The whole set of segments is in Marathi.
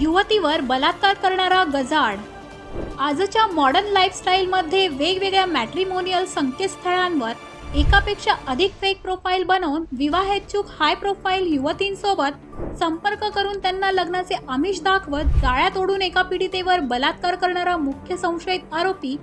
युवतीवर बलात्कार करणारा गजाड आजच्या मॉडर्न लाईफस्टाईलमध्ये वेगवेगळ्या मॅट्रिमोनियल संकेतस्थळांवर एकापेक्षा अधिक फेक प्रोफाईल बनवून विवाहेच्छुक हाय प्रोफाईल युवतींसोबत संपर्क करून त्यांना लग्नाचे आमिष दाखवत जाळ्यात ओढून एका पीडितेवर बलात्कार करणारा मुख्य संशयित आरोपी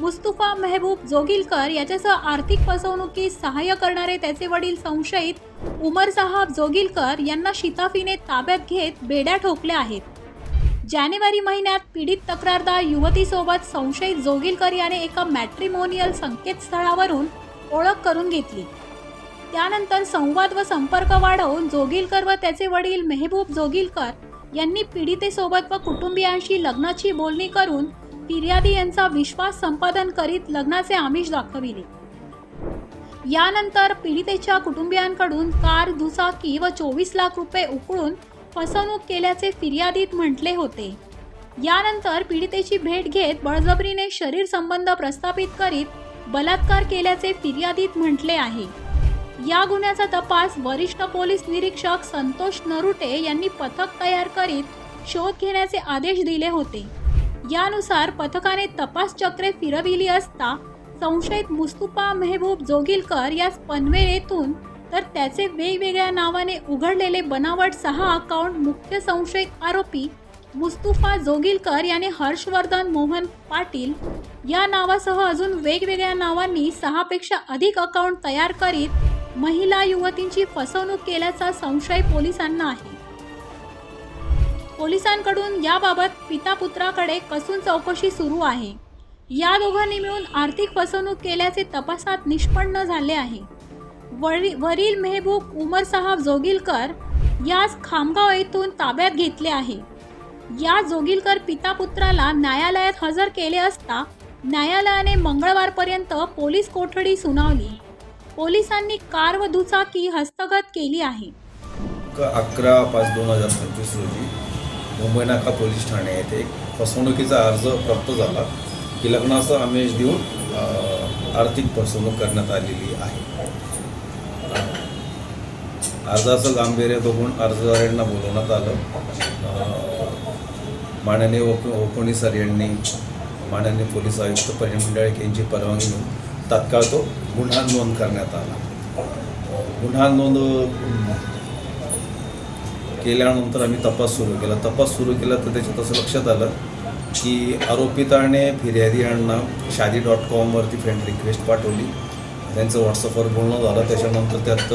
मुस्तुफा मेहबूब जोगिलकर याच्यासह आर्थिक फसवणुकीस सहाय्य करणारे त्याचे वडील संशयित उमर साहब जोगिलकर यांना शिताफीने ताब्यात घेत बेड्या ठोकल्या आहेत. जानेवारी महिन्यात पीडित तक्रारदार युवतीसोबत संशयित जोगिलकर याने एका मॅट्रिमोनियल संकेतस्थळावरून ओळख करून घेतली. त्यानंतर संवाद व संपर्क वाढवून जोगिलकर व त्याचे वडील मेहबूब जोगिलकर यांनी पीडितेसोबत व कुटुंबियांशी लग्नाची बोलणी करून फिर्यादी यांचा विश्वास संपादन करीत लग्नाचे आमिष दाखविले. यानंतर पीडितेच्या कुटुंबियांकडून कार दुचाकी व चोवीस लाख रुपये उकळून फसवणूक केल्याचे फिर्यादीत म्हटले होते. यानंतर पीडितेची भेट घेत बळजबरीने शरीर संबंध प्रस्थापित करीत बलात्कार केल्याचे फिर्यादीत म्हटले आहे. या गुन्ह्याचा तपास वरिष्ठ पोलीस निरीक्षक संतोष नरुटे यांनी पथक तयार करीत शोध घेण्याचे आदेश दिले होते. यानुसार पथकाने तपास चक्रे फिरविली असता संशयित मुस्तुफा मेहबूब जोगिलकर यास पनवेल येथून तर त्याचे वेगवेगळ्या नावाने उघडलेले बनावट सहा अकाउंट मुख्य संशयित आरोपी मुस्तुफा जोगिलकर याने हर्षवर्धन मोहन पाटील या नावासह अजून वेगवेगळ्या नावांनी सहापेक्षा अधिक अकाउंट तयार करीत महिला युवतींची फसवणूक केल्याचा संशय पोलिसांना आहे. पोलिसांकडून याबाबत पिता पुत्राकडे कसून चौकशी सुरू आहे. या दोघांनी मिळून आर्थिक फसवणूक केल्याचे तपासात निष्पन्न झाले आहे. वरी वरील मेहबूब उमर साहब जोगिलकर यास खामगाव येथून ताब्यात घेतले आहे. या जोगिलकर पिता पुत्राला न्यायालयात हजर केले असता न्यायालयाने मंगळवारपर्यंत पोलीस कोठडी सुनावली. पोलिसांनी कार व दुचाकी हस्तगत केली आहे. अकरा पाच दोन हजार पंचवीस रोजी मुंबई नाका पोलीस ठाणे येथे एक फसवणुकीचा अर्ज प्राप्त झाला. की लग्नाचा आमेश देऊन आर्थिक फसवणूक करण्यात आलेली आहे अ, अर्जाचं गांभीर्य बघून अर्जदारांना बोलवण्यात आलं. माननीय ओप ओकोणी सर यांनी माननीय पोलीस आयुक्त परिण मंडळक यांची परवानगी घेऊन तात्काळ तो गुन्हा नोंद करण्यात आला. गुन्हा नोंद केल्यानंतर आम्ही तपास सुरू केला. तपास सुरू केला तर त्याच्यात असं लक्षात आलं की आरोपिताने फिर्यादी यांना शादी डॉट कॉमवरती फ्रेंड रिक्वेस्ट पाठवली. त्यांचं व्हॉट्सअपवर बोलणं झालं. त्याच्यानंतर त्यात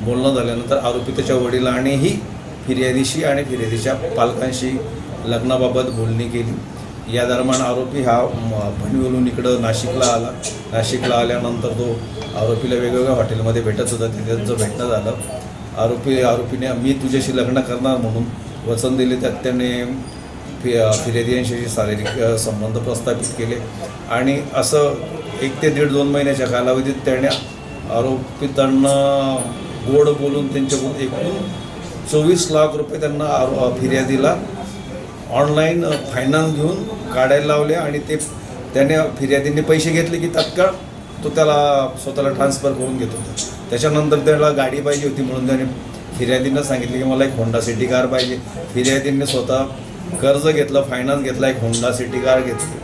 बोलणं झाल्यानंतर आरोपी त्याच्या वडिलांनीही फिर्यादीशी आणि फिर्यादीच्या पालकांशी लग्नाबाबत बोलणी केली. या दरम्यान आरोपी हा भणीवरून इकडं नाशिकला आला. नाशिकला आल्यानंतर तो आरोपीला वेगवेगळ्या हॉटेलमध्ये भेटत होता. तिथे त्यांचं भेटणं झालं. आरोपी आरोपीने मी तुझ्याशी लग्न करणार म्हणून वचन दिले. त्यात त्याने फि फिर्यादी यांच्याशी शारीरिक संबंध प्रस्थापित केले. आणि असं एक ते दीड दोन महिन्याच्या कालावधीत त्याने आरोपितांना गोड बोलून त्यांच्याकडून एकूण चोवीस लाख रुपये त्यांना आरो फिर्यादीला ऑनलाईन फायनान्स घेऊन काढायला लावले आणि ते त्याने फिर्यादीने पैसे घेतले की तात्काळ तो त्याला स्वतःला ट्रान्सफर करून घेत होता. त्याच्यानंतर त्याला गाडी पाहिजे होती म्हणून त्याने फिर्यादीनं सांगितले की मला एक होंडा सिटी कार पाहिजे. फिर्यादीने स्वतः कर्ज घेतलं फायनान्स घेतला एक होंडा सिटी कार घेतली.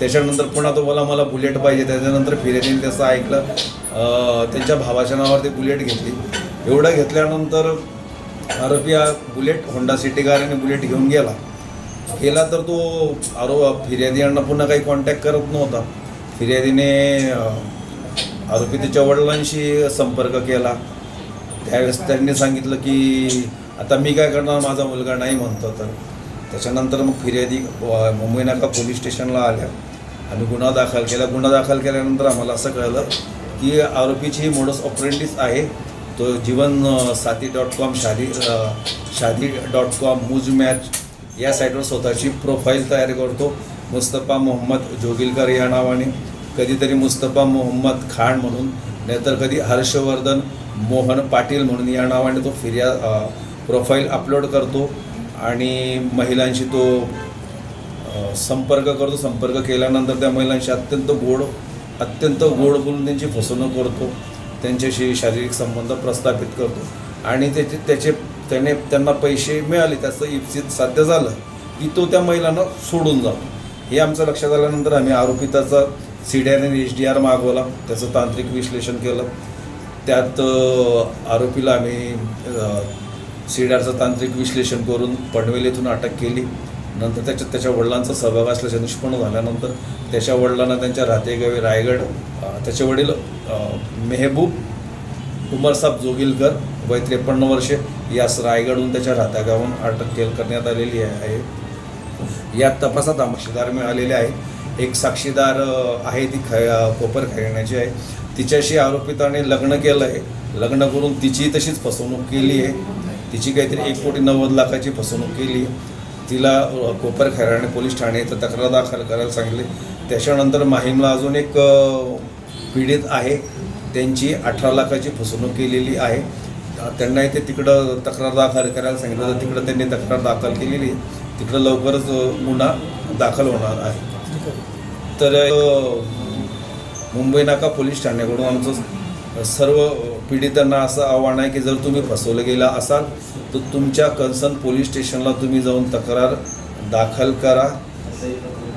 त्याच्यानंतर पुन्हा तो बोला मला बुलेट पाहिजे. त्याच्यानंतर फिर्यादीने त्याचं ऐकलं. त्यांच्या भावाच्या नावावर ते बुलेट घेतली. एवढं घेतल्यानंतर आरोपी हा बुलेट होंडा सिटी कार आणि बुलेट घेऊन गेला. गेला तर तो आरो फिर्यादी यांना पुन्हा काही कॉन्टॅक्ट करत नव्हता. फिर्यादीने आरोपी त्याच्या वडिलांशी संपर्क केला. त्यावेळेस त्यांनी सांगितलं की आता मी काय करणार? माझा मुलगा नाही म्हणतो तर. त्याच्यानंतर मग फिर्यादी मुंबई नाका पोलीस स्टेशनला आल्या. आम्ही गुन्हा दाखल केला. गुन्हा दाखल केल्यानंतर आम्हाला असं कळलं की आरोपीची ही मोडस ऑपरेंटीस आहे. तो Jeevan Saathi dot com Shaadi Shaadi dot com Mooz match या साईटवर स्वतःची प्रोफाईल तयार करतो. मुस्तफा मोहम्मद जोगिलकर या नावाने. कधीतरी मुस्तफा मोहम्मद खान म्हणून नाहीतर कधी हर्षवर्धन मोहन पाटील म्हणून या नावाने तो फिर्या प्रोफाईल अपलोड करतो. आणि महिलांशी तो संपर्क करतो. संपर्क केल्यानंतर त्या महिलांशी अत्यंत गोड अत्यंत गोड बोलून त्यांची फसवणूक करतो. त्यांच्याशी शारीरिक संबंध प्रस्थापित करतो. आणि त्याचे त्याचे त्याने त्यांना पैसे मिळाले त्याचं इप्सित साध्य झालं की तो त्या महिलांना सोडून जातो. हे आमचं लक्षात आल्यानंतर आम्ही आरोपिताचा सी डी आर आणि एच डी आर मागवला त्याचं तांत्रिक विश्लेषण केलं. त्यात आरोपीला आम्ही सी डी आरचं तांत्रिक विश्लेषण करून पनवेल येथून अटक केली. नंतर त्याच्यात त्याच्या वडिलांचा सहभाग असल्याचे निष्पन्न झाल्यानंतर त्याच्या वडिलांना त्यांच्या राहतेगावी रायगड त्याचे वडील मेहबूब उमरसाब जोगिलकर वय त्रेपन्न वर्षे यास रायगडहून त्याच्या राहत्यागावून अटक केल करण्यात आलेली आहे. या तपासात साक्षीदार मिळालेले आहे. एक साक्षीदार आहे ती ख कोपर खैरण्याची आहे. तिच्याशी आरोपिताने लग्न केलं आहे. लग्न करून तिची तशीच फसवणूक केली आहे. तिची काहीतरी एक कोटी नव्वद लाखाची फसवणूक केली आहे. तिला कोपर खैराणे पोलीस ठाणे इथं तक्रार दाखल करायला सांगितले. त्याच्यानंतर माहीमला अजून एक पीडित आहे. त्यांची अठरा लाखाची फसवणूक केलेली आहे. त्यांनाही त्यांना इथे तिकडं तक्रार दाखल करायला सांगितलं. तर तिकडं त्यांनी तक्रार दाखल केलेली. तिकडं लवकरच गुन्हा दाखल होणार आहे. तर मुंबई नाका पोलीस ठाण्याकडून आमचं सर्व पीडितांना असं आव्हान आहे की जर तुम्ही फसवलं गेला असाल तर तुमच्या कन्सर्न पोलीस स्टेशनला तुम्ही जाऊन तक्रार दाखल करा.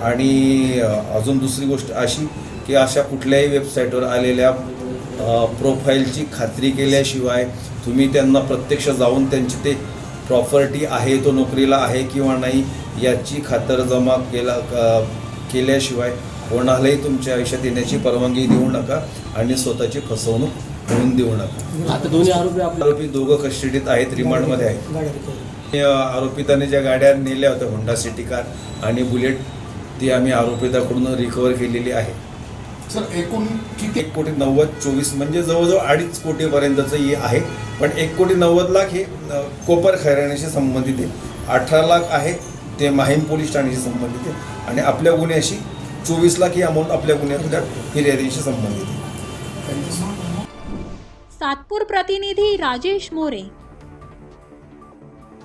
आणि अजून दुसरी गोष्ट अशी की अशा कुठल्याही वेबसाईटवर आलेल्या प्रोफाईलची खात्री केल्याशिवाय तुम्ही त्यांना प्रत्यक्ष जाऊन त्यांची ते प्रॉपर्टी आहे तो नोकरीला आहे किंवा नाही याची खातरजमा केला केल्याशिवाय कोणालाही तुमच्या आयुष्यात येण्याची परवानगी देऊ नका आणि स्वतःची फसवणूक होऊन देऊ नका. आता दोन्ही आरोपी आपले आरोपी दोघं कस्टडीत आहेत रिमांडमध्ये आहेत. आरोपिताने ज्या गाड्या नेल्या होत्या होंडा सिटी कार आणि बुलेट ती आम्ही आरोपिताकडून रिकवर केलेली आहे. सर एकूण किती एक कोटी नव्वद चोवीस म्हणजे जवळजवळ अडीच कोटीपर्यंतचं हे आहे. पण एक कोटी नव्वद लाख हे कोपर खैराण्याशी संबंधित आहे. अठरा लाख आहे ते माहीम पोलीस ठाण्याशी संबंधित आहे. आणि आपल्या गुन्ह्याशी चोवीस लाख ही अमाऊंट आपल्या गुन्ह्यातल्या फिर्यादीशी संबंधित आहे. सातपूर प्रतिनिधी राजेश मोरे.